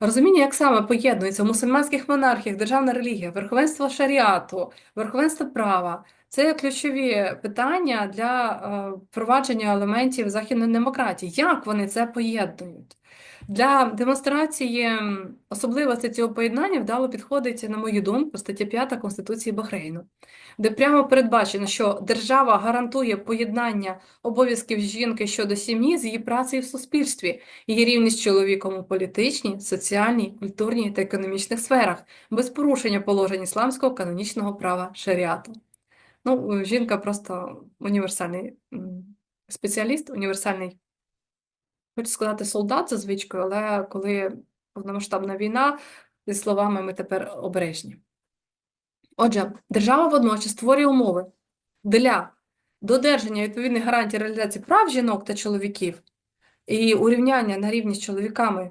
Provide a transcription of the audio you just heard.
Розуміння, як саме поєднується в мусульманських монархіях державна релігія, верховенство шаріату, верховенство права це ключові питання для е, впровадження елементів західної демократії. Як вони це поєднують? Для демонстрації м, особливостей цього поєднання вдало підходить, на мою думку, стаття 5 Конституції Бахрейну, де прямо передбачено, що держава гарантує поєднання обов'язків жінки щодо сім'ї з її працею в суспільстві, її рівність з чоловіком у політичній, соціальній, культурній та економічних сферах, без порушення положень ісламського канонічного права шаріату. Ну, жінка просто універсальний спеціаліст, універсальний, хочу сказати, солдат за звичкою, але коли повномасштабна війна, зі словами ми тепер обережні. Отже, держава водночас створює умови для додержання відповідних гарантій реалізації прав жінок та чоловіків і урівняння на рівні з чоловіками